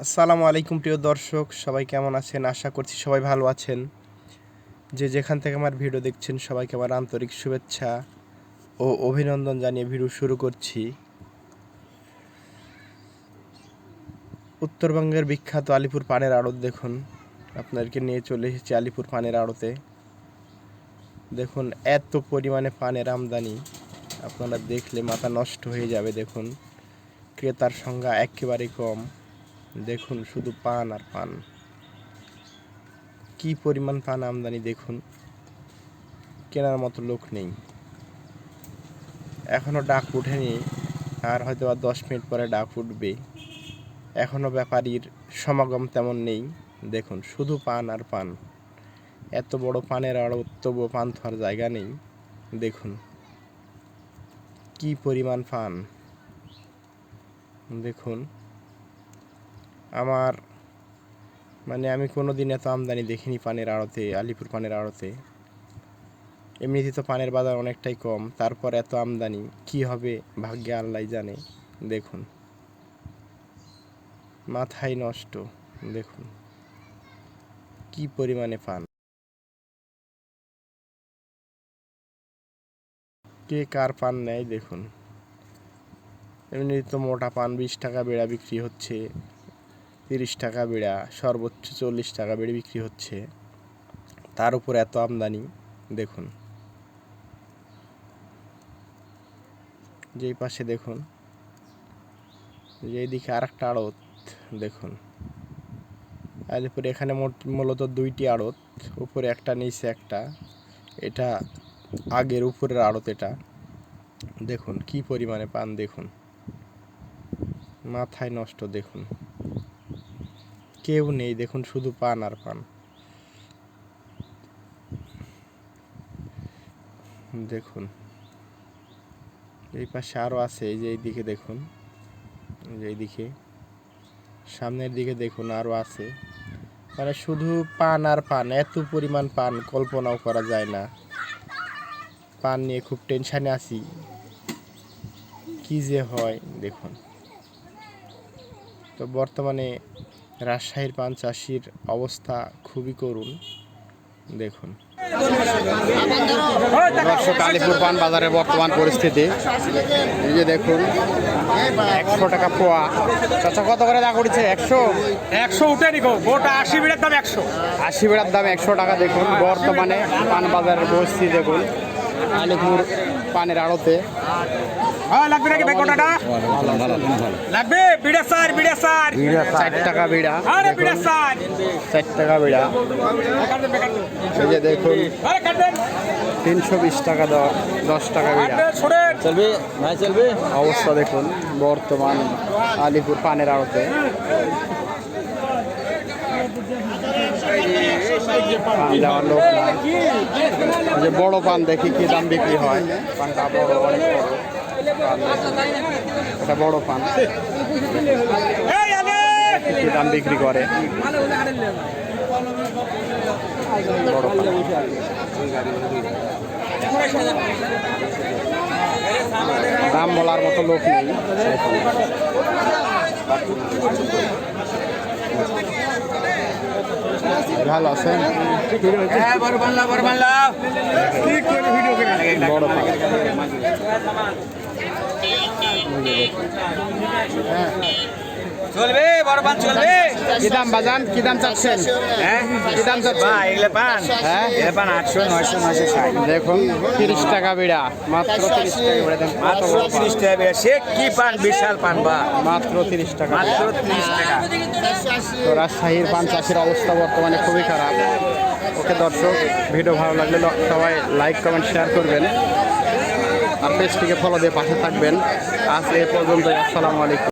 আসসালামু আলাইকুম প্রিয় দর্শক, সবাই কেমন আছেন? আশা করছি সবাই ভালো আছেন। যে যেখান থেকে আমার ভিডিও দেখছেন, সবাইকে আমার আন্তরিক শুভেচ্ছা ও অভিনন্দন জানিয়ে ভিডিও শুরু করছি। উত্তরবঙ্গের বিখ্যাত আলিপুর পানের আড়ত দেখুন। আপনাদেরকে নিয়ে চলে এসেছি আলিপুর পানের আড়তে। দেখুন, এত পরিমাণে পানের আমদানি। আপনারা দেখলে মাথা নষ্ট হয়ে যাবে, দেখুন। ক্রেতার সংখ্যা একেবারে কম। দেখুন, শুধু পান আর পান। কি পরিমাণ পান আমদানি দেখুন। কেনার মতো লোক নেই। এখনও ডাক উঠেনি, আর হয়তো আর দশ মিনিট পরে ডাক উঠবে। এখনও ব্যাপারীর সমাগম তেমন নেই। দেখুন, শুধু পান আর পান। এত বড় পানের আড়ত তবুও পান থার জায়গা নেই। দেখুন, কি পরিমাণ পান। দেখুন আমার মানে আমি কোনো দিন এত আমদানি দেখিনি পানের আড়তে, আলিপুর পানের আড়তে। এমনিতে তো পানের বাজার অনেকটাই কম, তারপর এত আমদানি, কি হবে ভাগ্যে আল্লাহ জানে, দেখুন। মাথায় নষ্ট, দেখুন। কি পরিমাণে পান। কে কার পান নেয়, দেখুন। এমনি তো মোটা পান, বিশ টাকা বেড়া বিক্রি হচ্ছে। তিরিশ টাকা বেড়া, সর্বোচ্চ চল্লিশ টাকা বেড়ে বিক্রি হচ্ছে। তার উপর এত আমদানি, দেখুন। যেই পাশে দেখুন যেই দিকে আর একটা আড়ত, দেখুন। আলিপুর এখানে মোট- মূলত দুইটি আড়ত, উপরে একটা, নিচে একটা। এটা আগের, উপরের আড়ত এটা। দেখুন, কি পরিমাণে পান, দেখুন। মাথায় নষ্ট, দেখুন। কেউ নেই, দেখুন শুধু পান আর পান। দেখুন, এই পাশে আরও আছে, এই যে এইদিকে দেখুন এইদিকে। সামনের দিকে দেখুন আরও আছে। মানে শুধু পান আর পান, এত পরিমাণ পান কল্পনাও করা যায় না। পান নিয়ে খুব টেনশানে আছি। কি যে হয়, দেখুন। তো বর্তমানে রাজশাহীর পান চাষির অবস্থা খুবই করুণ। দেখুন। দর্শক আলিপুর পান বাজারের বর্তমান পরিস্থিতি। এই যে দেখুন একশো টাকা পোয়া। চাচা কত করে দাগ উঠেছে? একশো? একশো উঠে নিকো গোটা আশি বিড়ার দাম একশো। আশি বিড়ার দাম একশো টাকা দেখুন। বর্তমানে পান বাজারের পরিস্থিতি দেখুন। আলিপুর পানের আড়তে। হ্যাঁ লাগবে নাকি ভাই লাগবে? বিড়া সার বিড়া ষাট টাকা বিড়া। ষাট টাকা বিড়া। এই যে দেখুন তিনশো বিশ টাকা দ- দশ টাকা বিড়া। চলবে? ভাই চলবে? অবস্থা দেখুন বর্তমান আলিপুর পানের আড়তে। যে বড় পান দেখি কি দাম বিক্রি হয়। পানটা বড়, অনেক বড়। পান। কি দাম বিক্রি করে? বড় পান। দাম বলার মতো লোক নেই। ভালো আছেন? হ্যাঁ বড় চলবে বড় পান চলবে। কি দাম বাজান? কি দাম চাচ্ছেন? হ্যাঁ? কি দাম চাচ্ছেন? ভাই এগুলো পান। হ্যাঁ? এগুলো পান আটশো নয়শো নয়শো ষাট। দেখুন তিরিশ টাকা বিড়া মাত্র তিরিশ টাকা বিড়া। দেন মাত্র তিরিশ টাকা বেড়ে। সে কি পান? বিশাল পান বা মাত্র তিরিশ টাকা মাত্র তিরিশ টাকা। তো রাজশাহীর পান চাষের অবস্থা বর্তমানে খুবই খারাপ। ওকে দর্শক ভিডিও ভালো লাগলে সবাই লাইক কমেন্ট শেয়ার করবেন। আর পেজটিকে ফলো দিয়ে পাশে থাকবেন। আজ এ পর্যন্ত আসসালামু আলাইকুম।